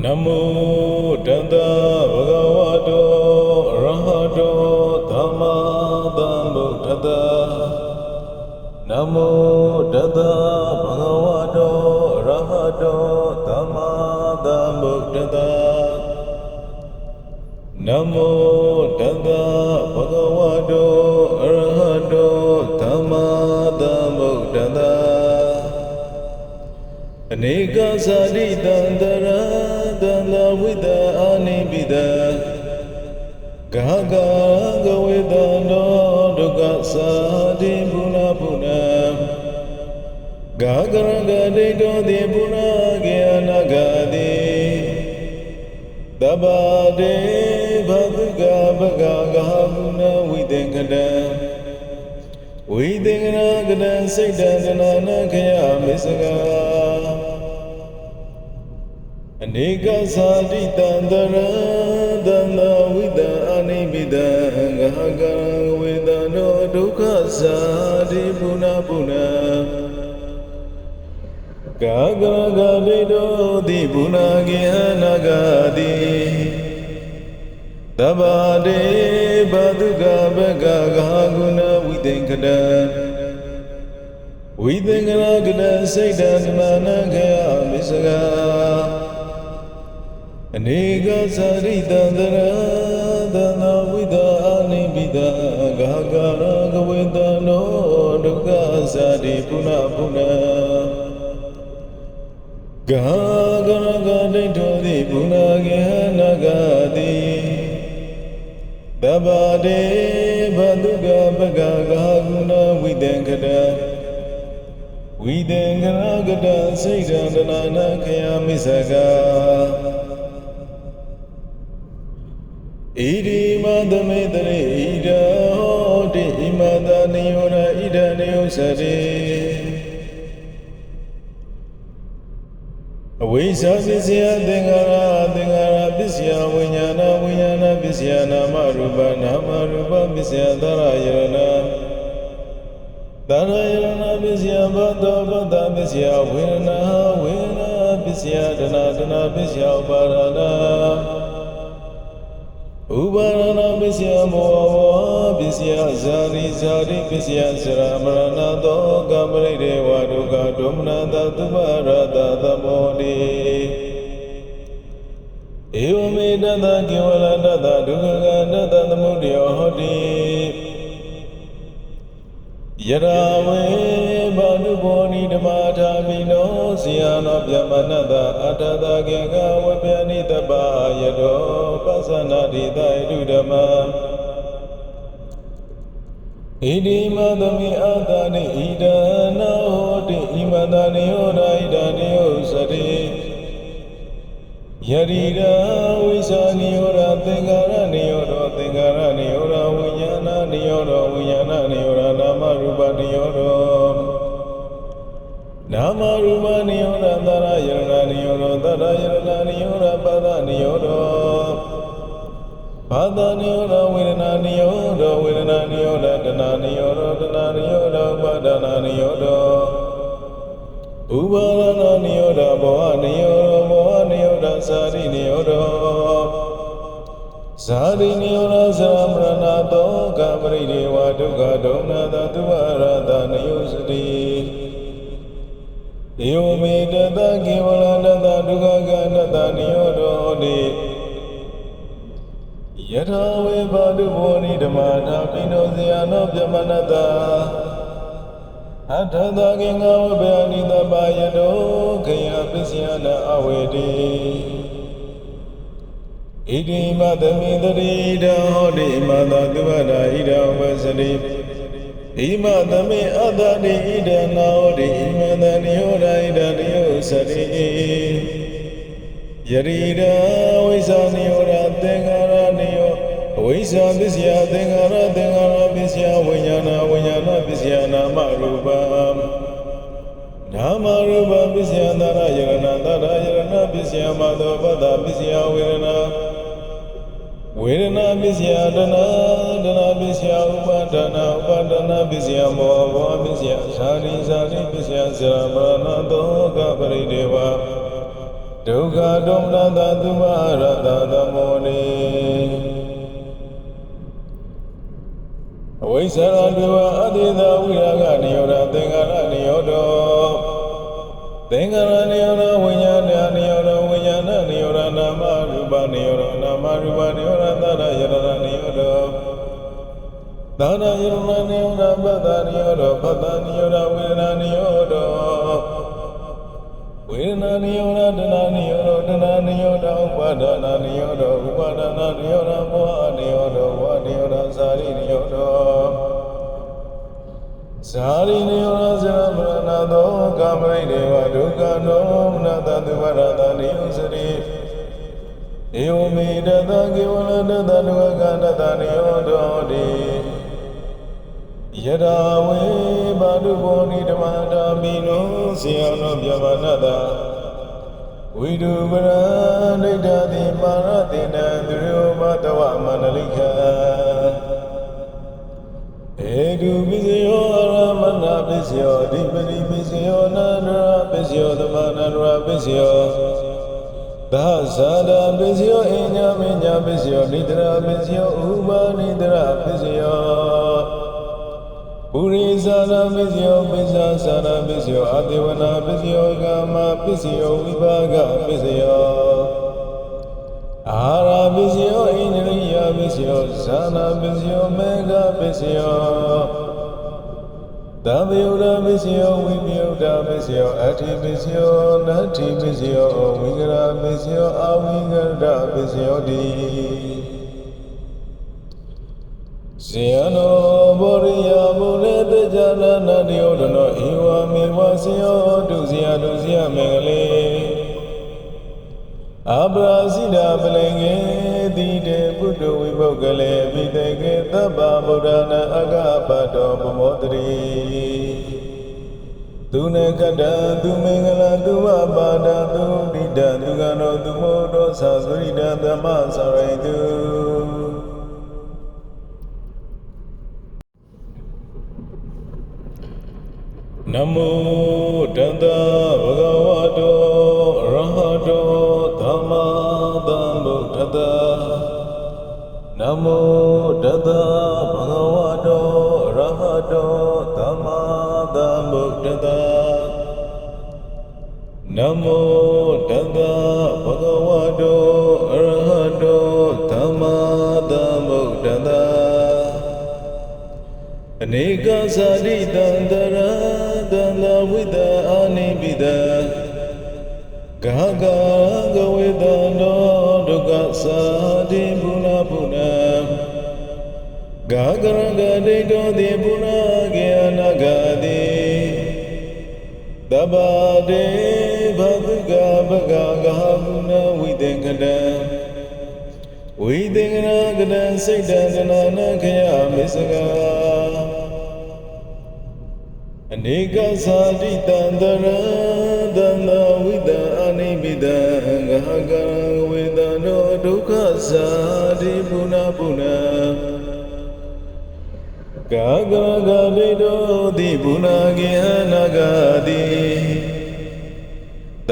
နမောတတဗုဒ္ဓဝါတောအရဟတောသမ္မာသမ္ဗုဒ္ဓတ္တနမောတတဗုဒ္ဓဝါတောအရဟတောသမ္မာသမ္ဗုဒ္ဓတ္တနမောတတဗုဒ္ဓဝါတောအရဟတောသမ္မာသမ္ဗုဒ္ဓတ္တအနေကသတိတံတရာ ဂါဂရဂဒိတောတိဘုနာကေအနာဂတိတဗ္ဗတေဘဗုကဗဂဂါဘုနာဝိတေကတံဝိသေကနာကတံစိတ်တံတနာနာခယမစ္စကာအနေကသာတိတံတရတန္တဝိတံအနိမိတံဂဟကံဝေဒနောဒုက္ခသာတိပုဏ္ဏပုဏ္ဏ ကာကရဂတိတောတိပုဏ္ဏကေဟနာဂတိတဗ္ဗတေဘဒုကဘဂဂဟဂုဏဝိတေကတံဝိသင်္ကနာကတစိတ်တန္တနာနာခယမစ္စကာအနေကသရိတန္တရာသနာဝိဒအာနိပိတဂါဂရကဝေတနောဒုက္ခသတိပုဏ္ဏပုဏ္ဏ ဂါဂရဂဒိဋ္ဌောတိပုဏ္ဏကေဟနာဂတိတဗ္ဗတေဘဒုက္ခပကဂါဂုဏဝိတံကတံဝိတံကရကတစိတ်တန္တနာနာခယမိစ္ဆကာဣရိမသမေတရေဣဒဟောတိဣမတနိယောရဣဒနေယုစတိ အဝိဇ္ဇာပစ္စယသင်္ခါရသင်္ခါရပစ္စယဝိညာဏဝိညာဏပစ္စယနာမရူပနာမရူပပစ္စယသရယရဏသရယရဏပစ္စယဘဒ္ဓဘဒ္ဓပစ္စယဝေဒနာဝေဒနာပစ္စယဒနာဒနာပစ္စယဥပါဒနာဥပါရဏပစ္စယမောဝပစ္စယဇာတိဇာတိပစ္စယစရမရဏတောကမရိဒေဝဒုက္ခဒုမနတသုဘရတသမောတိ ဧဝမေတတကေဝလတတဒုက္ခကတတသမုဒယောဟောတိယရာဝေဘာနုဘောနိဓမ္မာထာမိနောဇီယနောဗျမနတအတ္တတကေကဝေပယနိတပယတောပသနာတိတယတုဓမ္မာဣတိမသမိအတ္တနိဣဒနာဟောတိဣမတနိယောဒဣဒနိယောစတိ ယရိရာဝိသနိယောရသင်္ကာရနိယောရောသင်္ကာရနိယောရဝိညာဏနိယောရောဝိညာဏနိယောရနာမရူပနိယောရောနာမရူပနိယောရသရယရဏနိယောရောသရယရဏနိယောရပဒနိယောရောဘာဒနိယောရဝေဒနာနိယောရောဝေဒနာနိယောရတဏနိယောရောတဏနိယောရောပါဒနာနိယောရောဥပါရဏနိယောဒဘောဟနိယောဒဘောဟ နိယောဒသာရိနိယောဒဇာရိနိယောဒသမရဏတောကပရိဒေဝဒုက္ခဒုနာတသုဝရတနယုစတိဧဝမေတတကေဝလတတဒုက္ခကနတနိယောဒဟောတိယထာဝေဘာဒုဘောနိဓမ္မာထာပိနောဇယနောပြမနတာအထသကေငါဝဘေအနိတပယတောခေယပစ္စယနာအဝေတိ ဣတိမသမိတရိဒဟောတိမသာသူဝဒဣဒဝစတိဣမသမိအတ္တတိဣဒနာဟောတိဣမသနိယောဒဣဒနိယောစတိယရိဒဝိဇာနိယောဒသင်္ခါရနိယောအဝိဇ္ဇာပစ္စယသင်္ခါရသင်္ခါရပစ္စယဝိညာဏဝိညာဏပစ္စယနာမရူပနာမရူပပစ္စယသရယရဏသရယရဏပစ္စယမသောပတ္တပစ္စယဝေဒနာ ဝေဒနာပစ္စယတနာတနာပစ္စယဥပါဒနာဥပါဒနာပစ္စယမောဘောပစ္စယဇာတိဇာတိပစ္စယဇရမရဏတောကပရိဒေဝဒုက္ခဒေါမနတသုမရတသမောနိအဝိဇ္ဇာတွေဝအတိသဝိရာဂနိရောဓသင်္ခါရနိရောဓသင်္ခါရနိရောဓဝိညာဏနိရောဓဝိညာဏ နိရောဓနာမရူပနိရောဓနာမရူပနိရောဓသရယရဏနိရောဓသာရယရဏနိရောဓပတ္တနိရောဓပတ္တနိရောဓဝေဒနာနိရောဓဝေဒနာနိရောဓတဏနိရောဓတဏနိရောဓဥပါဒနာနိရောဓဥပါဒနာနိရောဓဘောနိရောဓဘောနိရောဓသာရိနိရောဓဇာရိနိယောဇရမရဏသောကာမိတ်ဒေဝဒုက္ခနောမနတတုဝရတနိယုစရိ ဧဝမေတတကေဝလတတဒုက္ခနတနိယောတောတိယရာဝေဘာဒုဘောနိဓမ္မတာမိနောစေယနောပြမနတဝိဒုပရဒိဋ္ဌတိပါရတိနံသူရောဘတဝမန္တလိခာဧတုပိစယောအရမဏပိစယောအဓိပတိပိစယောနန္ဒရာပိစယောသမနန္ဒရာပိစယော သာဇာတာပိစယောအညမညပိစယောနိတရာပိစယောဥပနိတရာပိစယောပုရိသနာပိစယောပိသသနာပိစယောအတေဝနာပိစယောကာမပိစယောဝိပါကပိစယောအာရပစ္စယောဣန္ဒြိယပစ္စယောဇာနာပစ္စယောမေဃပစ္စယော သဗ္ဗယုဒပစ္စယောဝိပယုဒပစ္စယောအဋ္ဌိပစ္စယောနတ္ထိပစ္စယောဝိကရပစ္စယောအဝိကရပစ္စယောတိဇေယနောဘောရိယမုလေတကြနာနတယောဒနောဧဝမေဝစေယောဒုစယဒုစယမေငလေအပရာဇိတာပလင်ငေ တိတေပုတ္တဝိပုဂ္ဂလေပိတေကေသဗ္ဗဗုဒ္ဓနာအဂပတောပမောတရိသူနေကတံသူမင်္ဂလာသူဝပါဒံသူဒိတံသူကနောသူမောတောသသရိတံဓမ္မစရိတုနမောတတဗုဒ္ဓဝါတော မောတတဗုဒ္ဓဝါတောအရဟတောသမ္မာသမ္ဗုဒ္ဓတ္တအနေကသတိတံတရာတံလဝိတအာနိပိတဂါဂာဂဝေတနောဒုက္ခသာတိဘုနာဘုနာဂါဂရဂဒိတောတိဘုနာကေအနာဂတိတဗ္ဗတေ ဘဗုကဗဂဂဟဘုနာဝိတေကတံဝိသေကနာကတံစိတ်တံတနာနခယမစ္စကာအနေကသာတိတံတရသန္တဝိတံအနိမိတံဂဟကံဝေဒနောဒုက္ခသာတိပုဏ္ဏပုဏ္ဏကာဂဂဒိတောတိပုဏ္ဏကေဟနာဂတိ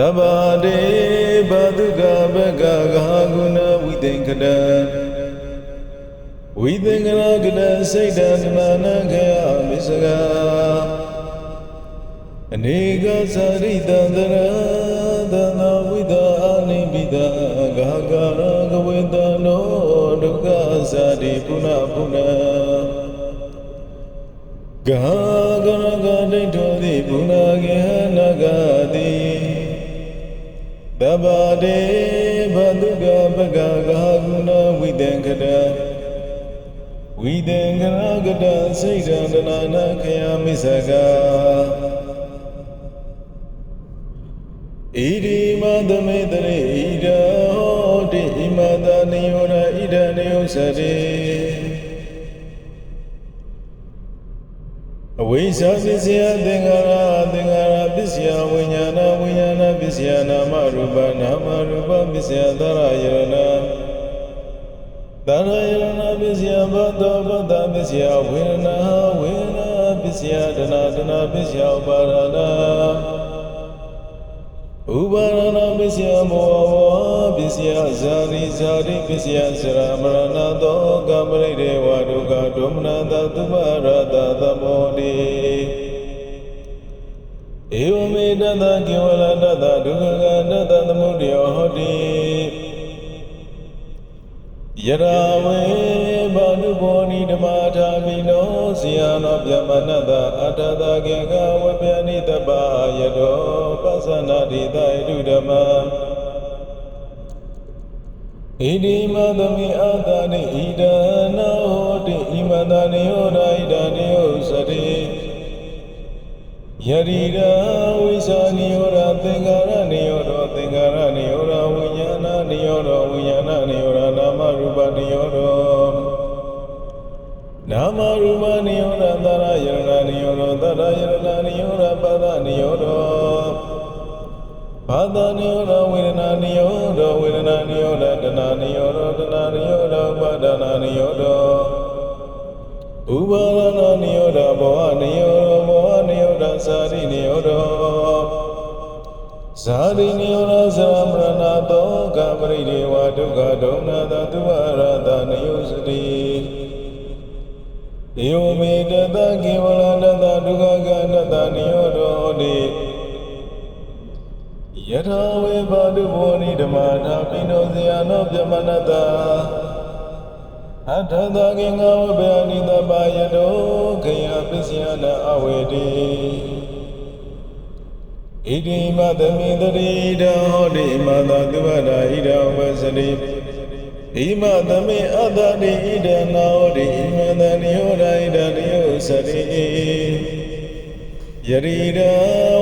တဗ္ဗတေဘဒုကဘဂဂဟဂုဏဝိသေကတံဝိသေကနာကတစိတ်တံတနာနခေယမစ္စကာအနေကသရိတံတရာသနာဝိဒာအနိပိတဂါဂရကဝေတနောဒုက္ခသာတိပုဏ္ဏပုဏ္ဏဂါဂရဂဒိဋ္ဌောတိပုဏ္ဏကေဟနာဂတိ တဗ္ဗတေဘဒုက္ခပကဂါဂုဏဝိတံကတဝိတံကရကတစိတ်တန္တနာနခယမိစ္ဆကာဣရိမသမေတရေဣဒဟောတိဣမတနိယောရဣဒနေယုစတိအဝိဇ္ဇာပစ္စယသင်္ခါရသင်္ခါရပစ္စယဝိညာဏဝိညာဏ ပစ္စယနာမရူပနာမရူပပစ္စယသရယရဏသရယရဏပစ္စယဘဒ္ဓဘဒ္ဓပစ္စယဝေဒနာဝေဒနာပစ္စယဒနာဒနာပစ္စယဥပါဒနာဥပါရဏပစ္စယမောဝပစ္စယဇာတိဇာတိပစ္စယစရမရဏသောကမရိဒေဝဒုက္ခဒုမနတသုဘရတသမောတိ ဧဝမေတတကေဝလတတဒုက္ခကတတသမုဒယောဟောတိယရာဝေဘာနုဘောနိဓမ္မာထာမိနောဇိယနောဗျမနတအတ္တတကေကဝပယနိတပယတောပသနာတိတယတုဓမ္မဣတိမသမိအတ္တနိဣဒနာဟောတိဣမတနိယောဒဣဒနိယောစတိ ယရိရာဝိသနိယောရသင်္ကာရနိယောရောသင်္ကာရနိယောရဝိညာဏနိယောရောဝိညာဏနိယောရနာမရူပနိယောရောနာမရူပနိယောရသရယရဏနိယောရောသရယရဏနိယောရပဒနိယောရောဘာဒနိယောရဝေဒနာနိယောရောဝေဒနာနိယောရတဏနိယောရောတဏနိယောရောပါဒနာနိယောရောဥပါရဏနိယောဒဘောဟနိယောဒဘောဟ နိယောဒသာရိနိယောဒဇာရိနိယောဒသမရဏတောကပရိဒေဝဒုက္ခဒုနာတသုဝရတနိယောစတိဧဝမေတတကေဝလတတဒုက္ခကတတနိယောဒဟောတိယထာဝေဘာဒုဘောနိဓမ္မာထာပိနောဇယနောပြမနတ အထသကေငဝဘေအနိတပယတောခေယပစ္စယနာအဝေတိဣတိမသမိတရိဒံဟောတိမသာသူဝဒာဣဒံဝစတိဣမသမိအတ္တတိဣဒံနာဟောတိဣမသနိယောဒာဣဒံနိယောစတိယရိဒံ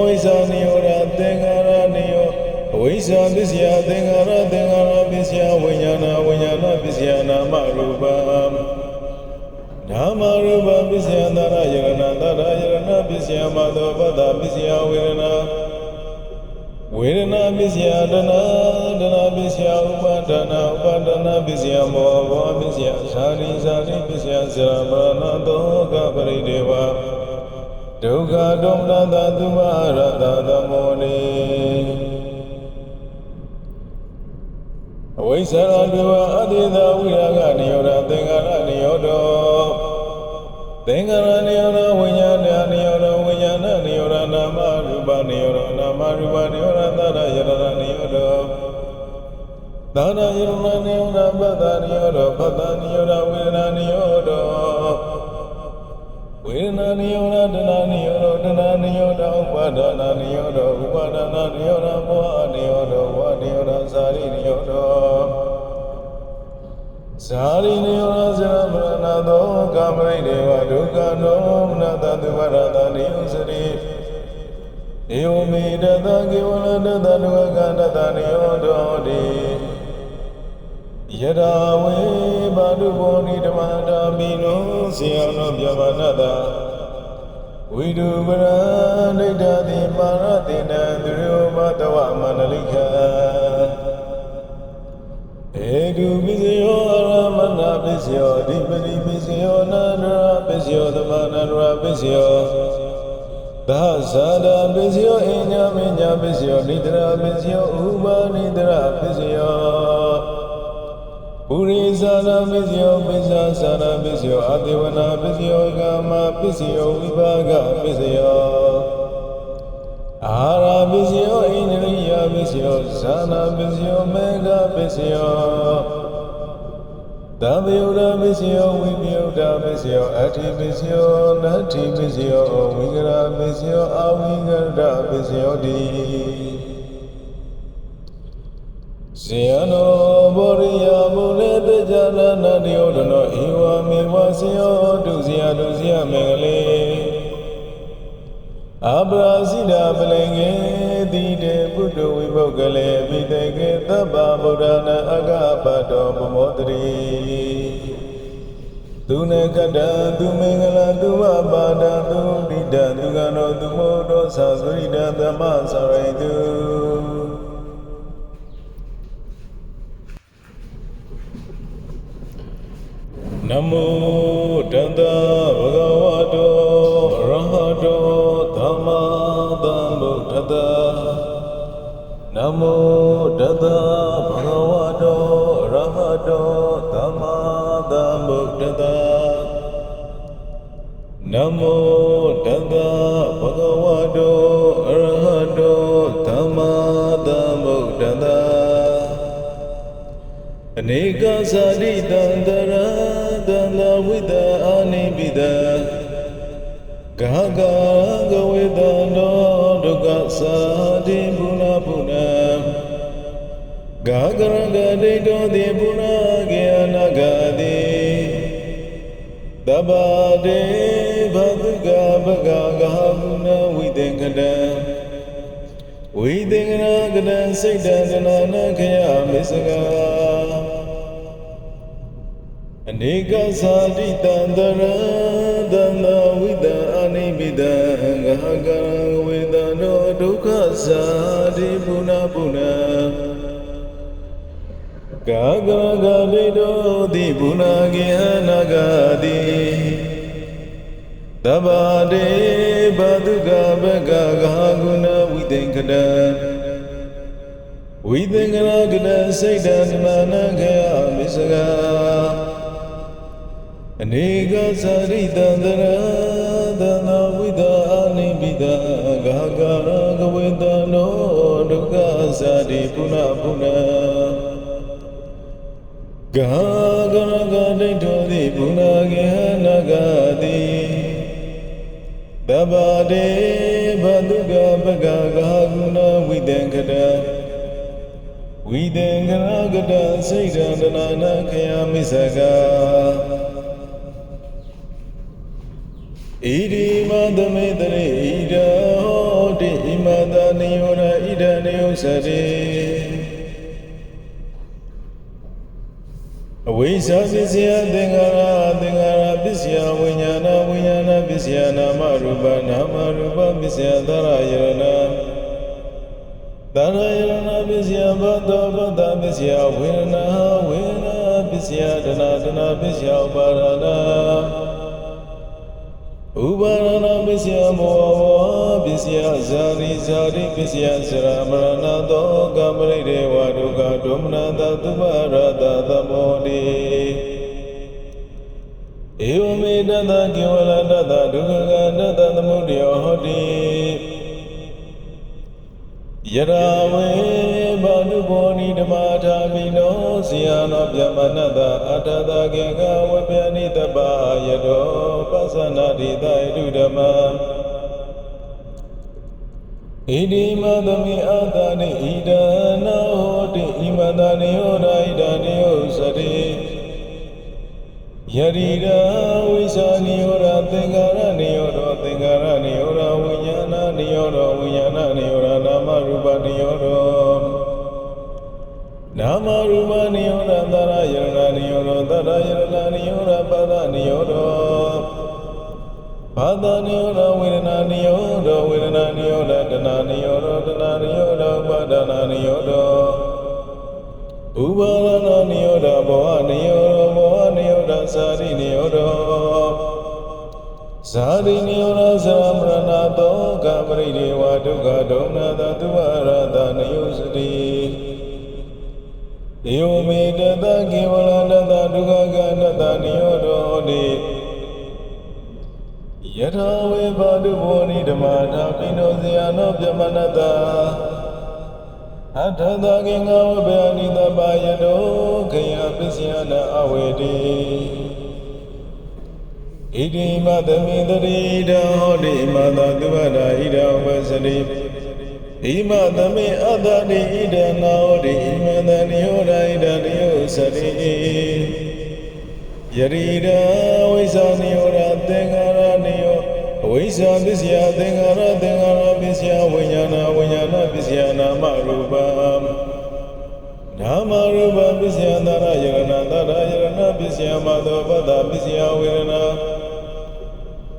ဝိဇာနိယောဒသင်္ကာရနိယောအဝိဇ္ဇာပစ္စယသင်္ခါရသင်္ခါရပ စ္စယဝိညာဏဝိညာဏပစ္စယနာမရူပနာမရူပပစ္စယသရယရဏသရယရဏပစ္စယမသောပတ္တပစ္စယဝေဒနာဝေဒနာပစ္စယတနာတနာပစ္စယဥပါဒနာဥပါဒနာပစ္စယမောဘောပစ္စယဇာတိဇာတိပစ္စယဇရမရဏတောကပရိဒေဝဒုက္ခဒုမနတသုမရတသမောနိ ဝိဇ္ဇာတွေဝအတိသဝိရာဂနိယောဒသင်္ခါရနိယောဒသင်္ခါရနိယောဒဝိညာဏနိယောဒဝိညာဏနိယောဒနာမရူပနိယောဒနာမရူပနိယောဒသရယရဏနိယောဒသာရယရဏနိယောဒပတ္တနိယောဒပတ္တနိယောဒဝေဒနာနိယောဒဝေဒနာနိယောဒတဏနိယောဒတဏနိယောဒဥပါဒနာနိယောဒဥပါဒနာနိယောဒဘောနိယောဒဝနိယောဒသာရိနိယောဒ ဇာရိနိယောဒဇရမရဏသောကာမရိဒေဝဒုက္ခနောမနတသုဝရတနိယောစရိဧဝမေတတကေဝလတတဒုက္ခကတတနိယောဒောတိယရာဝေဘာဒုဘောနိဓမ္မတာမိနောစေယနောပြဘာနတဝိဒုပရဒိဋ္ဌတိပါရတိနံသူရောဘတဝမန္တလိခ ဧတုပိစယောအရမဏပိစယောအဓိပတိပိစယောနန္ဒရာပိစယောသမနန္ဒရာပိစယောသာဇာတာပိစယောအညမညပိစယောနိတရာပိစယောဥပနိတရာပိစယောပုရိသနာပစ္စယောပစ္ဆာသနာပစ္စယောအတေဝနာပစ္စယောကာမပစ္စယောဝိပါကပစ္စယော အာဟာရပစ္စယောဣန္ဒြိယပစ္စယောဇာနာပစ္စယောမေဃပစ္စယောသဗ္ဗယုဒပစ္စယောဝိပယုဒပစ္စယောအဋ္ဌိပစ္စယောနတ္ထိပစ္စယောဝိကရပစ္စယောအဝိကရပစ္စယောတိဇေယနောဘောရိယမုလေတကြလနာတယောဒနောဧဝမေဝစေယောတုဇယတုဇယမေကလေ အပရာဇိတာပလင်ငေတိတေပုတ္တဝိပုဂ္ဂလေပိတေကေသဗ္ဗဗုဒ္ဓနာအဂပတောပမောတရိသူနေကတံသူမင်္ဂလာသူဝပါဒံသူဒိဋ္ဌသူကနောသူမောတောသာသရိတံဓမ္မစရိတုနမော နမောတသဗုဒ္ဓဝါတောအရဟတောသမ္ကသတိတံတရာတန္တဝိတအာနိပိတံကာကာကဝေဒနောဒုက္ခသာတိဘုနာဘုနာကာကရကဒိတောတိဘုနာကေအနာဂတိတဗ္ဗတေဘဒုကဘဂဂဟဘုနာဝိတေကတံဝိတေကနာကတံစိတ်တံတနာနခယမစ္စကာအနေကသာတိတံတရတံသဝိတံအနိမိတံဂဟကံဝေဒနောဒုက္ခသာတိပုဏ္ဏပုဏ္ဏကာကရကတိတောတိပုဏ္ဏကေဟနာဂတိ တဗ္ဗတေဘဒုကဘဂဂဟကုဏဝိတေကတံဝိသင်္ကရကတစိတ်တံတနာနခေယမစ္စကာအနေကသရိတံတရာသနာဝိဒာအနိပိတဂါဂရကဝေတနောဒုက္ခသတိပုဏ္ဏပုဏ္ဏဂါဂရကဒိဋ္ဌောတိပုဏ္ဏကေဟနဂ တိတဗ္ဗတေဘဒုက္ခပကဂါဂုဏဝိတံကတဝိတံကရကတစိတ်တန္တနာနခယမိစ္ဆကာဣတိမသမေတရေဣဒဟောတိဣမတနိယောရဣဒနိယောသတိ ဝိဇ္ဇာပစ္စယသင်္ခါရသင်္ခါရပစ္စယဝိညာဏဝိညာဏပစ္စယနာမရူပနာမရူပပစ္စယသရယရဏသရယရဏပစ္စယဘဒ္ဓဘဒ္ဓပစ္စယဝေဒနာဝေဒနာပစ္စယဒနာဒနာပစ္စယဥပါဒနာဥပါရဏပစ္စယမောဝ ပစ္စယဇာတိဇာတိပစ္စယစရမရဏသောကမရိဒေဝဒုက္ခဒုမနတသုဘရတသမောတိဧဝမေတတကေဝလတတဒုက္ခကတတသမုဒယောဟောတိယရာဝေဘာနုဘောနိဓမ္မာထာမိနောဇိယနောဗျမနတအတ္တတကေကဝေပယနိတပယတောပသနာတိတယတုဓမ္မ ဣတိမသမိအတ္တနိဣဒနာဟောတိဣမတနိယောဒဣဒနိယောစတိယရိရာဝိသနိယောရသင်္ကာရနိယောရောသင်္ကာရနိယောရဝိညာဏနိယောရောဝိညာဏနိယောရနာမရူပနိယောရောနာမရူပနိယောရသရယရဏနိယောရောသရယရဏနိယောရပဒနိယောရော ဘာဒနိယောရဝေဒနာနိယောရောဝေဒနာနိယောရတဏနိယောရောတဏနိယောရောပါဒနာနိယောရောဥပါရဏနိယောဒဘောဟနိယောဒဘောဟနိယောဒသာရိနိယောဒဇာတိနိယောဒသမရဏတောကပရိဒေဝဒုက္ခဒုနာတသုဝရတနယုစတိဧဝမေတတကေဝလတတဒုက္ခကနတနိယော ယထာဝေဘာဒုဘောနိဓမ္မာထာပိနောဇယနောပြမနတာအထသကေငါဝဘေအနိတပယတောခေယပစ္စယနာအဝေတိဣတိမသမေတရိဒဟောတိမသာသူဝဒာဣဒဝစတိဣမသမေအတ္တတိဣဒနာဟောတိဣမသနိယောဒာဣဒနိယောစတိယရိဒဝိဇာနိယောဒသင်္ခါရနိယော Avijja visya dengara dengara visya vijnana vijnana visya nama rupa Nama rupa visya narayana narayana visya madhavada visya virana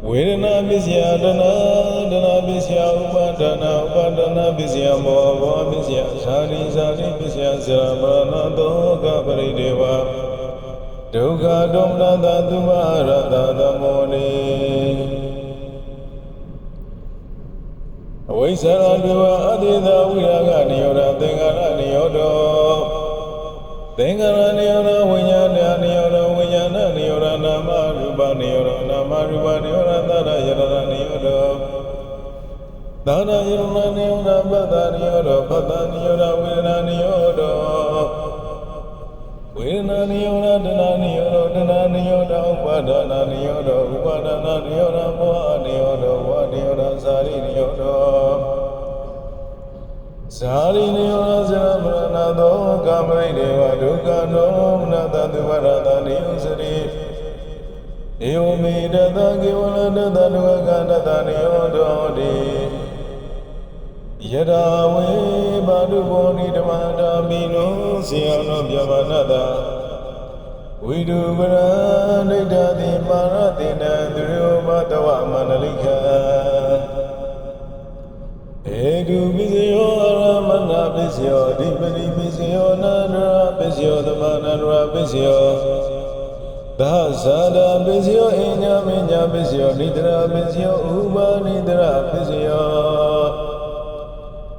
Vedana visya dana dana visya upadana upadana visya bhava visya sari sari visya sramana doga parideva Dukha domna dhatuva radha dhamone စယသရယရဏသရယရဏပစ္စယမသောပတ္တပစ္စယဝေဒနာဝေဒနာပစ္စယတနာတနာပစ္စယဥပါဒနာဥပါဒနာပစ္စယမောဘောပစ္စယဇာတိဇာတိပစ္စယဇရမရဏသောကပရိဒေဝဒုက္ခဒုမနတသုမရတသမောနိအဝဝိဇ္ဇာတွေဝအတိသဝိရာဂနိရောဓသင်္ခါရနိရောဓသင်္ခါရနိရောဓဝိညာဏနိရောဓဝိညာဏနိရောဓနာမရူပနိရောဓနာမရူပနိရောဓသရယရနိရောဓသာရယရနိရောဓပတ္တနိရောဓပတ္တနိရောဓဝေဒနာနိရောဓ ဝေဒနာနိရောဓတဏနိရောဓတဏနိရောဓဥပါဒနာနိရောဓဥပါဒနာနိရောဓဘောနိရောဓဘောနိရောဓသာရိနိရောဓဇာရိနိယောဇရမရဏသောကာမရိဒေဝဒုက္ခနောမနတတုဝရတနိယစရိဧဝမေတတကေဝလတတဒုက္ခနတနိယောတောတိယရာဝေ ဘာဒုဘောနိဓမ္မတာမိနောစေယနောပြမနတဝိဒုပရဒိဋ္ဌတိပါရတိနံသူရောမတဝမန္တလိခာဧတုပိစယောအရမဏပိစယောအဓိပတိပိစယောနာနရပိစယောသမဏရပိစယောသာဇာတာပိစယောအညမညပိစယောနိတရပိစယောဥပနိတရပိစယော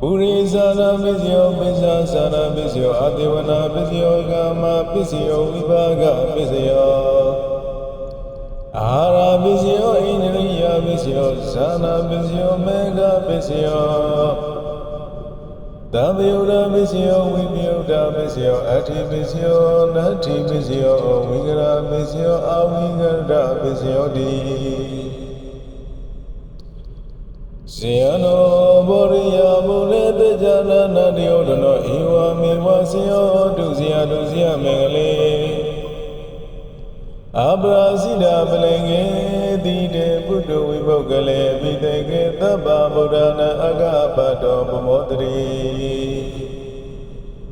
ပုရိသနာပိစယောပိဇာသနာပိစယောအတေဝနာပိစယောကာမပိစယောဝိပါကပိစယောအာရပစ္စယောဣန္ဒြိယပစ္စယောဇာနာပစ္စယောမေဃပစ္စယောသဗ္ဗယုဒပစ္စယောဝိပယုဒပစ္စယောအဋ္ဌိပစ္စယောနတ္ထိပစ္စယောဝိကရပစ္စယောအဝိကရပစ္စယောတိ ဇေယနောဘောရိယမုလေတကြနာနတယောဒနောဧဝမေဝစေယောဒုစယဒုစယမေငလေအပရာဇိတာပလင်ငေတိတေပုတ္တဝိပုဂ္ဂလေပိတေကေသဗ္ဗဗုဒ္ဓနာအဂပတောပမောတရိ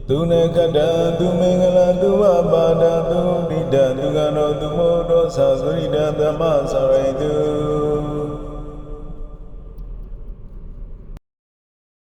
သူနေကတံသူမင်္ဂလာသူဝပါဒသူဒိဋ္ဌသူကနောသူမောတောသာသရိတံဓမ္မစရိတု